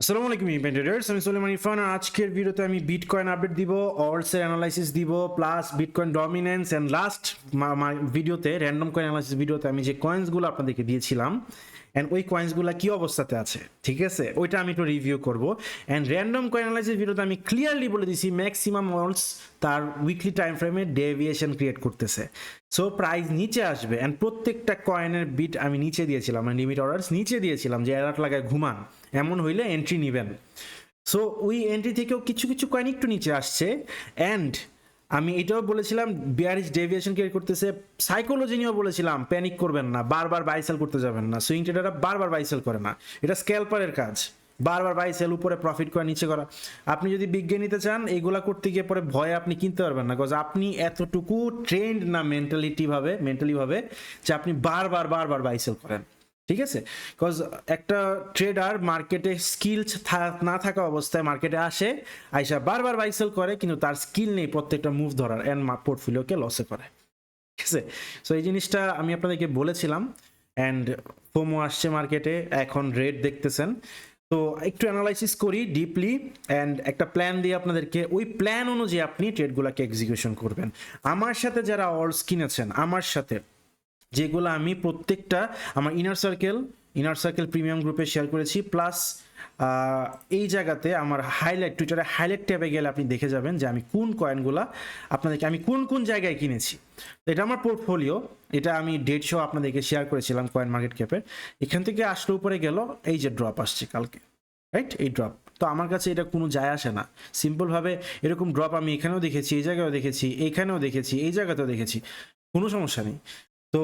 আসসালামু আলাইকুম ইভেন্টার্স আমি সোলেমান ইরফান আজকের ভিডিওতে আমি বিটকয়েন আপডেট দিব অলসের অ্যানালাইসিস দিব plus bitcoin dominance and last ভিডিওতে র্যান্ডম কয়েন অ্যানালাইসিস ভিডিওতে আমি যে কয়েন্সগুলো আপনাদেরকে দিয়েছিলাম অ্যান্ড ওই কয়েন্সগুলো কি অবস্থাতে আছে? ঠিক আছে? ওইটা আমি একটু রিভিউ করব। অ্যান্ড র্যান্ডম কয়েন অ্যানালাইসিস ভিডিওতে আমি ক্লিয়ারলি বলে দিছি ম্যাক্সিমাম অলস তার উইকলি টাইম ফ্রেমে ডেভিয়েশন ক্রিয়েট করতেছে। সো প্রাইস নিচে আসবে। অ্যান্ড প্রত্যেকটা কয়েনের বিট আমি নিচে দিয়েছিলাম। মানে লিমিট অর্ডার্স নিচে দিয়েছিলাম যে অ্যালার্ট লাগায় ঘুমান। এমন হইলে এন্ট্রি নেবেন। সো ওই এন্ট্রি থেকেও কিছু কিছু কয়েন একটু নিচে আসছে। অ্যান্ড আমি এটাও বলেছিলাম বিয়ারিশ ডেভিয়েশন ক্রিয়েট করতেছে। সাইকোলজি নিয়েও বলেছিলাম প্যানিক করবেন না, বারবার বাইসেল করতে যাবেন না। সুইং ট্রেডাররা বারবার বাইসেল করে না। এটা স্ক্যালপারের কাজ। বারবার বাই সেল উপরে প্রফিট করা, নিচে করা। আপনি যদি বিজ্ঞান নিতে চান এইগুলা করতে গিয়ে পরে ভয়ে আপনি কিনতে পারবেন না। বিকজ আপনি এতটুকু ট্রেন্ড না মেন্টালিটিভাবে মেন্টালিভাবে যে আপনি বারবার বারবার বাই সেল করেন। ঠিক আছে? বিকজ একটা ট্রেডার মার্কেটে স্কিল না থাকা অবস্থায় মার্কেটে আসে, আইসা বারবার বাই সেল করে, কিন্তু তার স্কিল নেই প্রত্যেকটা মুভ ধরার অ্যান্ড পোর্টফোলিওকে লসে করে। ঠিক আছে? সো এই জিনিসটা আমি আপনাদেরকে বলেছিলাম অ্যান্ড ফোমো আসছে মার্কেটে এখন রেট দেখতেছেন। তো একটু অ্যানালাইসিস করি ডিপলি অ্যান্ড একটা প্ল্যান দিয়ে আপনাদেরকে, ওই প্ল্যান অনুযায়ী আপনি ট্রেডগুলোকে এক্সিকিউশন করবেন। আমার সাথে যারা অলস কিনেছেন আমার সাথে যেগুলো আমি প্রত্যেকটা আমার inner circle inner circle premium গ্রুপে শেয়ার করেছি প্লাস এই জায়গাতে আমার হাইলাইট টুইটারে হাইলাইট ট্যাবে গেলে আপনি দেখে যাবেন যে আমি কোন কয়েনগুলো আপনাদেরকে, আমি কোন কোন জায়গায় কিনেছি। এটা আমার পোর্টফোলিও এটা আমি ডেটশো আপনাদেরকে শেয়ার করেছিলাম কয়েন মার্কেট ক্যাপের এখান থেকে আসলে, উপরে গেল, এই যে ড্রপ আসছে কালকে রাইট এই ড্রপ তো আমার কাছে এটা কোনো যায় আসে না। সিম্পলভাবে এরকম ড্রপ আমি এখানেও দেখেছি, এই জায়গায়ও দেখেছি এইখানেও দেখেছি, এই জায়গাতেও দেখেছি। কোনো সমস্যা নেই। তো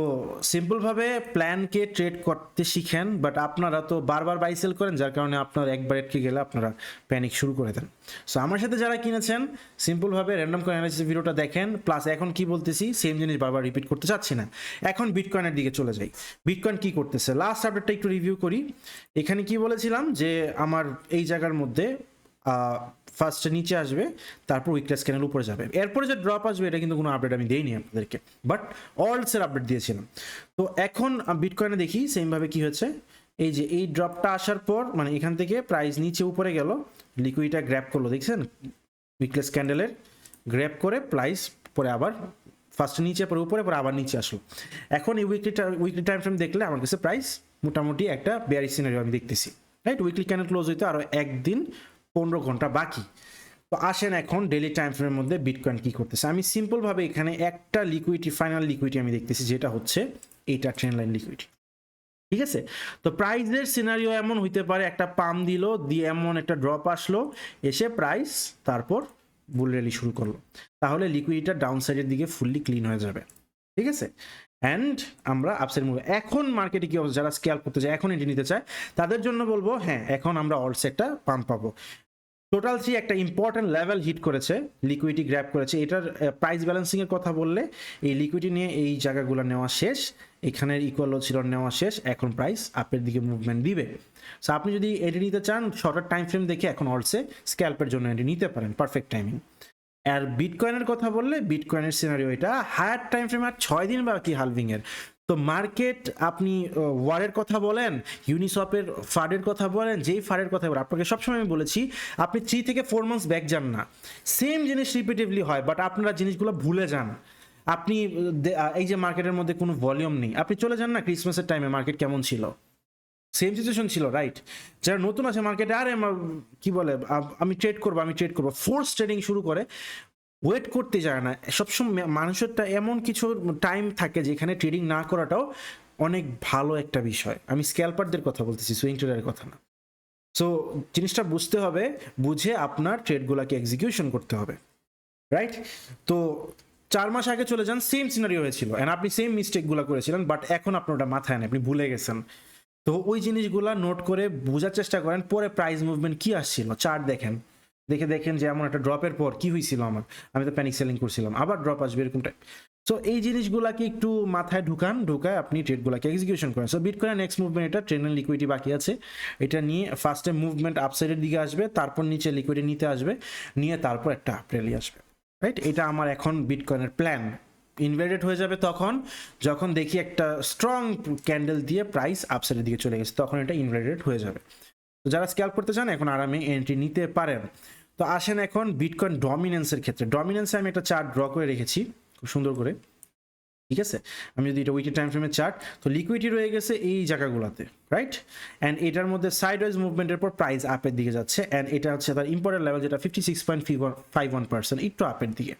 সিম্পলভাবে প্ল্যানকে ট্রেড করতে শিখেন, বাট আপনারা তো বারবার বাই সেল করেন, যার কারণে আপনার একবার এটকে গেলে আপনারা প্যানিক শুরু করে দেন। সো আমার সাথে যারা কিনেছেন, সিম্পলভাবে র্যান্ডম কয়েন অ্যানালিসিস ভিডিওটা দেখেন প্লাস এখন কি বলতেছি সেম জিনিস বারবার রিপিট করতে চাচ্ছি না। এখন বিটকয়েনের দিকে চলে যাই। বিটকয়েন কি করতেছে? লাস্ট আপডেটটা একটু রিভিউ করি। এখানে কি বলেছিলাম যে, আমার এই জায়গার মধ্যে ফার্স্টে নিচে আসবে, তারপর উইকনেস ক্যানেল উপরে যাবে। এরপরে যে ড্রপ আসবে, এটা কিন্তু কোনো আপডেট আমি দেইনি আপনাদেরকে বাট অলসের আপডেট দিয়েছিলাম। তো এখন বিটকয়েনে দেখি সেমভাবে কি হচ্ছে, এই যে এই ড্রপটা আসার পর মানে এখান থেকে প্রাইস নিচে উপরে গেল লিকুইডটা গ্র্যাপ করল, দেখছেন? উইকলেস ক্যান্ডেলের গ্র্যাপ করে প্রাইস পরে আবার ফার্স্ট নিচে, পরে উপরে, পরে আবার নিচে আসলো। এখন এই উইকলি উইকলি টাইম ফ্রেম দেখলে আমার কাছে প্রাইস মোটামুটি একটা বেয়ারি সিনারিও আমি দেখতেছি। রাইট উইকলি ক্যান্ডেল ক্লোজ হইতে আরও একদিন পনেরো ঘণ্টা বাকি। তো আসেন এখন ডেলি টাইম ফ্রেমের মধ্যে বিটকয়েন কি করতেছে। আমি সিম্পলভাবে এখানে একটা লিকুইডি ফাইনাল লিকুইডি আমি দেখতেছি, যেটা হচ্ছে এইটা ট্রেন লাইন লিকুইডি ঠিক আছে? তো প্রাইসের সিনারিও এমন হইতে পারে, একটা পাম দিল, দিয়ে এমন একটা ড্রপ আসলো, এসে প্রাইস তারপর বুল র্যালি শুরু করল। তাহলে লিকুইডিটা ডাউন সাইডের দিকে ফুললি ক্লিন হয়ে যাবে। ঠিক আছে? অ্যান্ড আমরা আপসাইড মুভ এখন মার্কেটে কি অবস্থা? যারা স্কেল করতে চায়, এখন এটি নিতে চায়, তাদের জন্য বলব হ্যাঁ এখন আমরা অলস একটা পাম্প পাবো। টোটাল থ্রি একটা ইম্পর্টেন্ট লেভেল হিট করেছে লিকুইডিটি গ্র্যাপ করেছে। এটার প্রাইস ব্যালেন্সিং এর কথা বললে, এই লিকুইডি নিয়ে এই জায়গাগুলো নেওয়া শেষ, এখানের ইকুয়াল ছিল নেওয়া শেষ, এখন প্রাইস আপের দিকে মুভমেন্ট দিবে। সো আপনি যদি এটি নিতে চান শর্টার টাইম ফ্রেম দেখে এখন অলসে স্ক্যাল্পের জন্য এটি নিতে পারেন পারফেক্ট টাইমিং আর বিটকয়েনের কথা বললে বিটকয়েনের সিনারিও এটা হায়ার টাইম ফ্রেম আর ছয় দিন বাকি হালভিংয়ের তো মার্কেট আপনি ওয়ারের কথা বলেন ইউনিসপের ফাডের কথা বলেন, যেই ফাডের কথা বলেন, আপনাকে সবসময় আমি বলেছি, আপনি থ্রি থেকে ফোর মান্থস ব্যাক যান না। সেম জিনিস রিপিটেভলি হয় বাট আপনারা জিনিসগুলো ভুলে যান। আপনি এই যে মার্কেটের মধ্যে কোনো ভলিউম নেই, আপনি চলে যান না ক্রিসমাসের টাইমে মার্কেট কেমন ছিল? সেম সিচুয়েশন ছিল রাইট যারা নতুন আছে মার্কেটে আরে কি বলে আমি ট্রেড করব, আমি ট্রেড করব। ফোর্স ট্রেডিং শুরু করে ওয়েট করতে যায় না। সবসময় মানুষেরটা এমন কিছু টাইম থাকে যেখানে ট্রেডিং না করাটাও অনেক ভালো একটা বিষয়। আমি স্ক্যালপারদের কথা বলতেছি, সুইং ট্রেডারের কথা না। সো জিনিসটা বুঝতে হবে, বুঝে আপনার ট্রেডগুলোকে এক্সিকিউশন করতে হবে। রাইট তো চার মাস আগে চলে যান সেম সিনারি হয়েছিল। অ্যান্ড আপনি সেম মিস্টেকগুলো করেছিলেন বাট এখন আপনার ওটা মাথায় নেই আপনি ভুলে গেছেন। তো ওই জিনিসগুলো নোট করে বোঝার চেষ্টা করেন, পরে প্রাইস মুভমেন্ট কি আসছিল? চার্ট দেখেন। দেখে দেখেন যে এমন একটা ড্রপের পর কি হয়েছিল আমার? আমি তো প্যানিক সেলিং করছিলাম, আবার ড্রপ আসবে এরকম টাইপ সো এই জিনিসগুলাকে একটু মাথায় ঢুকান, ঢুকায় আপনি ট্রেডগুলোকে এক্সিকিউশন করেন। সো বিট করে নেক্সট মুভমেন্ট এটা ট্রেন লিকুইডিটি বাকি আছে। এটা নিয়ে ফার্স্টে মুভমেন্ট আপসাইডের দিকে আসবে, তারপর নিচে লিকুইডি নিতে আসবে, নিয়ে তারপর একটা আপরেলি আসবে। রাইট এটা আমার এখন বিটকয়েনের প্ল্যান ইনভেটেড হয়ে যাবে তখন, যখন দেখি একটা স্ট্রং ক্যান্ডেল দিয়ে প্রাইস আপসাইডের দিকে চলে গেছে, তখন এটা ইনভেটেড হয়ে যাবে। তো যারা স্ক্যাল্প করতে চান, এখন আরামে এন্ট্রি নিতে পারেন। তো আসেন এখন বিটকয়েন ডমিনেন্সের ক্ষেত্রে। ডমিনেন্সে আমি একটা চার্ট ড্র করে রেখেছি, খুব সুন্দর করে। ঠিক আছে? আমি যদি এটা উইকলি টাইম ফ্রেমের চার্ট তো লিকুইডিটি রয়ে গেছে এই জায়গাগুলোতে রাইট অ্যান্ড এটার মধ্যে সাইড ওয়াইজ মুভমেন্টের পর প্রাইস আপের দিকে যাচ্ছে। অ্যান্ড এটা হচ্ছে তার ইম্পর্টেন্ট লেভেল যেটা fifty six point five one percent একটু আপের দিকে।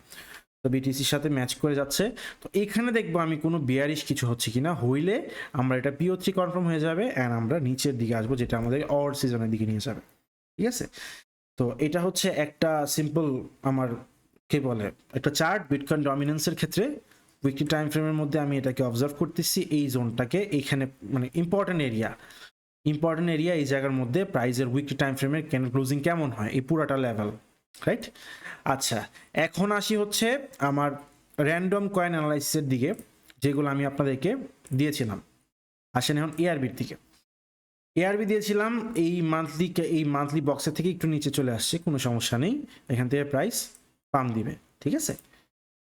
তো বিটিসির সাথে ম্যাচ করে যাচ্ছে। তো এখানে দেখব আমি কোনো বিয়ারিশ কিছু হচ্ছে কি না হইলে আমরা এটা পিও থ্রি কনফার্ম হয়ে যাবে অ্যান্ড আমরা নিচের দিকে আসব, যেটা আমাদের অর সিজনের দিকে নিয়ে যাবে। ঠিক আছে? তো এটা হচ্ছে একটা সিম্পল আমার, কি বলে, একটা চার্ট বিটকয়েন ডমিনেন্সের ক্ষেত্রে। উইকলি টাইম ফ্রেমের মধ্যে আমি এটাকে অবজার্ভ করতেছি, এই জোনটাকে এইখানে মানে ইম্পর্টেন্ট এরিয়া ইম্পর্টেন্ট এরিয়া এই জায়গার মধ্যে প্রাইজের উইকলি টাইম ফ্রেমের ক্লোজিং কেমন হয়? এই পুরাটা লেভেল রাইট আচ্ছা এখন আসি হচ্ছে আমার র্যান্ডম কয়েন অ্যানালাইসিসের দিকে, যেগুলো আমি আপনাদেরকে দিয়েছিলাম। আসেন এখন এআরবির দিকে। এআরবি দিয়েছিলাম, এই মান্থলি এই মান্থলি বক্সের থেকে একটু নিচে চলে আসছে, কোনো সমস্যা নেই। এখান থেকে প্রাইস পাম দিবে, ঠিক আছে?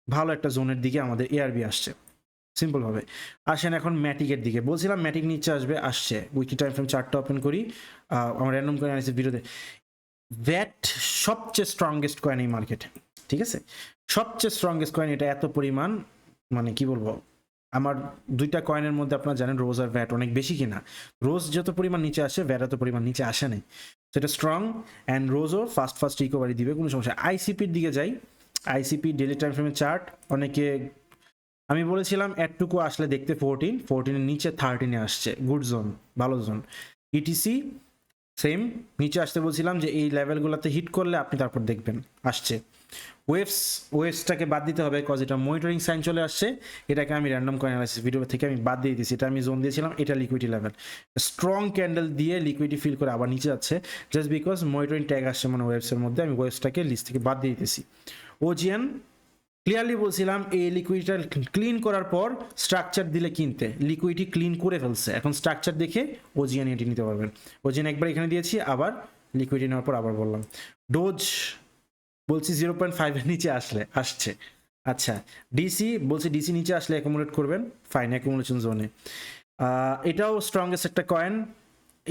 ভালো একটা জোনের দিকে আমাদের এআরবি আসছে সিম্পলভাবে আসেন এখন ম্যাটিকের দিকে। বলছিলাম ম্যাটিক নিচে আসবে, আসছে। উইকি টাইম ফ্রেম চারটা ওপেন করি আমার র্যান্ডম করে আনিসের বিরোধে ভ্যাট সবচেয়ে স্ট্রংগেস্ট কয়েন এই মার্কেটে ঠিক আছে? সবচেয়ে স্ট্রংগেস্ট কয়েন এটা এত পরিমাণ মানে কি বলব? আমার দুইটা কয়েনের মধ্যে আপনারা জানেন রোজ আর ভ্যাট অনেক বেশি কিনা। রোজ যত পরিমাণ নিচে আসে ভ্যাট এত পরিমাণ নিচে আসে নাই। সেটা স্ট্রং অ্যান্ড রোজও ফাস্ট ফাস্ট রিকভারি দিবে, কোনো সমস্যা আইসিপির দিকে যাই আইসিপি ডেলি টাইম ফ্রেমের চার্ট অনেকে আমি বলেছিলাম এটটুকু আসলে দেখতে ফোরটিন ফোরটিনের নিচে থার্টিনে আসছে গুড জোন ভালো জোন ইটিসি সেম নিচে আসতে বলছিলাম যে এই লেভেলগুলোতে হিট করলে আপনি তারপর দেখবেন, আসছে। ওয়েভস ওয়েভসটাকে বাদ দিতে হবে কজ এটা মনিটরিং সাইন চলে আসছে। এটাকে আমি র্যান্ডম কয়েন অ্যানালাইসিস ভিডিও থেকে আমি বাদ দিয়ে দিয়েছি, এটা আমি জোন দিয়েছিলাম, এটা লিকুইডি লেভেল স্ট্রং ক্যান্ডেল দিয়ে লিকুইডি ফিল করে আবার নিচে যাচ্ছে জাস্ট বিকজ মনিটরিং ট্যাগ আসছে মানে ওয়েবসের মধ্যে, আমি ওয়েবসটাকে লিস্ট থেকে বাদ দিয়ে দিতেছি ওজিয়ান ক্লিয়ারলি বলছিলাম, এই লিকুইডটা ক্লিন করার পর স্ট্রাকচার দিলে কিনতে। লিকুইডটি ক্লিন করে ফেলছে। এখন স্ট্রাকচার দেখে ওজিয়ান এটি নিতে পারবেন। ওজিয়ান একবার এখানে দিয়েছি, আবার লিকুইডি নেওয়ার পর আবার বললাম। ডোজ বলছি জিরো পয়েন্ট ফাইভের নিচে আসলে, আসছে। আচ্ছা ডিসি বলছি ডিসি নিচে আসলে অ্যাকোমোডেট করবেন। ফাইন অ্যাকোমোডেশন জোনে এটাও স্ট্রংগেস্ট একটা কয়েন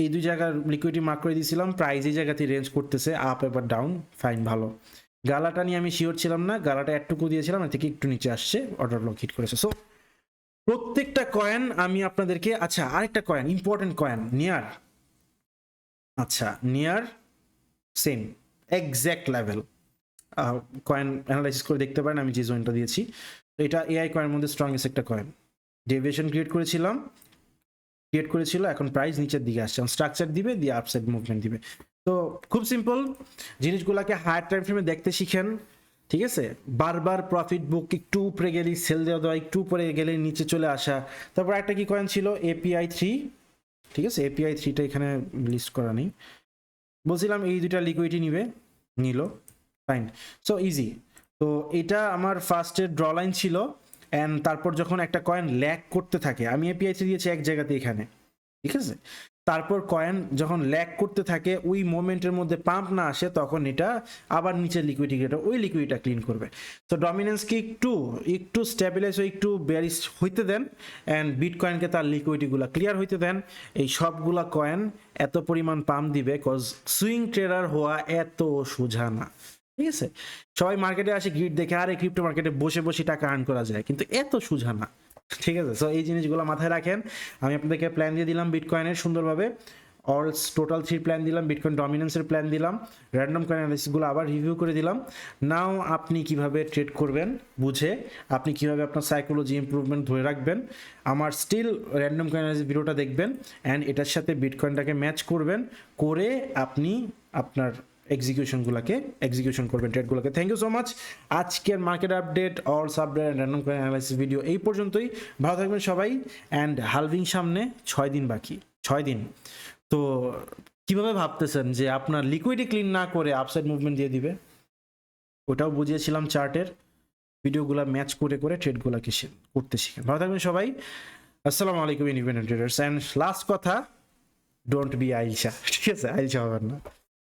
এই দুই জায়গার লিকুইডি মার্ক করে দিয়েছিলাম। প্রাইস এই জায়গাতে রেঞ্জ করতেছে আপ এবার ডাউন ফাইন ভালো। গালাটা নিয়ে আমি শিওর ছিলাম না, গালাটা একটুকু দিয়েছিলাম এর থেকে একটু নিচে আসছে অর্ডার লক হিট করেছে। সো প্রত্যেকটা কয়েন আমি আপনাদেরকে আচ্ছা আরেকটা কয়েন ইম্পর্টেন্ট কয়েন নিয়ার আচ্ছা near same exact level coin analysis করে দেখতে পারেন, আমি যে জয়েনটা দিয়েছি। তো এটা এআই কয়েনের মধ্যে স্ট্রংগেস্ট একটা কয়েন ডেভিয়েশন ক্রিয়েট করেছিলাম ক্রিয়েট করেছিল, এখন প্রাইস নিচের দিকে আসছে। স্ট্রাকচার দিবে, দিয়ে আপসাইড মুভমেন্ট দিবে। তো খুব সিম্পল জিনিসগুলোকে হায়ার টাইম ফ্রেমে দেখতে শিখেন, ঠিক আছে? বারবার প্রফিট বুক একটু উপরে গেলে সেল দেওয়া দেওয়া একটু উপরে গেলে, নিচে চলে আসা। তারপর একটা কি কয়েন ছিল? এপিআই থ্রি ঠিক আছে? এপিআই থ্রিটা এখানে লিস্ট করা নেই। বলছিলাম এই দুইটা লিকুইডি নিবে, নিল। ফাইন সো ইজি তো এটা আমার ফার্স্টের ড্র লাইন ছিল অ্যান্ড তারপর যখন একটা কয়েন ল্যাক করতে থাকে, আমি এপিআই থ্রি দিয়েছি এক জায়গাতে এখানে, ঠিক আছে? তারপর কয়েন যখন ল্যাক করতে থাকে, ওই মোমেন্টের মধ্যে পাম্প না আসে, তখন এটা আবার নিচে লিকুইডিটি ওই লিকুইডটা ক্লিন করবে। তো ডমিনেন্সকে একটু একটু স্টেবিলাইজ হয়ে, একটু ব্যারিস হইতে দেন অ্যান্ড বিট কয়েনকে তার লিকুইডিগুলো ক্লিয়ার হইতে দেন। এই সবগুলা কয়েন এত পরিমাণ পাম্প দিবে কজ সুইং ট্রেডার হওয়া এত সোজা না। ঠিক আছে? সবাই মার্কেটে আসে গ্রিড দেখে, আরে ক্রিপ্টো মার্কেটে বসে বসে টাকা আর্ন করা যায়, কিন্তু এত সোজা না। ঠিক আছে সো এই জিনিসগুলো মাথায় রাখেন। আমি আপনাদেরকে প্ল্যান দিয়ে দিলাম বিটকয়েনের সুন্দরভাবে। অল টোটাল থ্রি প্ল্যান দিলাম বিটকয়েন ডমিনেন্সের প্ল্যান দিলাম। র্যান্ডম কয়েন অ্যানালিসিসগুলো আবার রিভিউ করে দিলাম। নাও আপনি কীভাবে ট্রেড করবেন বুঝে আপনি কীভাবে আপনার সাইকোলজি ইমপ্রুভমেন্ট ধরে রাখবেন। আমার স্টিল র্যান্ডম কয়েন অ্যানালিসিস ভিডিওটা দেখবেন অ্যান্ড এটার সাথে বিটকয়েনটাকে ম্যাচ করবেন। করে আপনি আপনার এক্সিকিউশনগুলোকে এক্সিকিউশন করবেন ট্রেডগুলোকে থ্যাংক ইউ সো মাচ আজকের মার্কেট আপডেট অল সাবডেট র্যান্ডম কয়েন অ্যানালাইসিস ভিডিও এই পর্যন্তই। ভালো থাকবেন সবাই অ্যান্ড হালভিং সামনে ছয় দিন বাকি। ছয় দিন। তো কীভাবে ভাবতেছেন যে আপনার লিকুইডি ক্লিন না করে আপসাইড মুভমেন্ট দিয়ে দিবে? ওটাও বুঝিয়েছিলাম চার্টের। ভিডিওগুলো ম্যাচ করে করে ট্রেডগুলোকে করতে শিখেন। ভালো থাকবেন সবাই। আসসালামু আলাইকুম ইন্ডিপেন্ডেন্ট ট্রেডার্স অ্যান্ড লাস্ট কথা ডোন্ট বি আইলসা ঠিক আছে আইলসা হবেন না।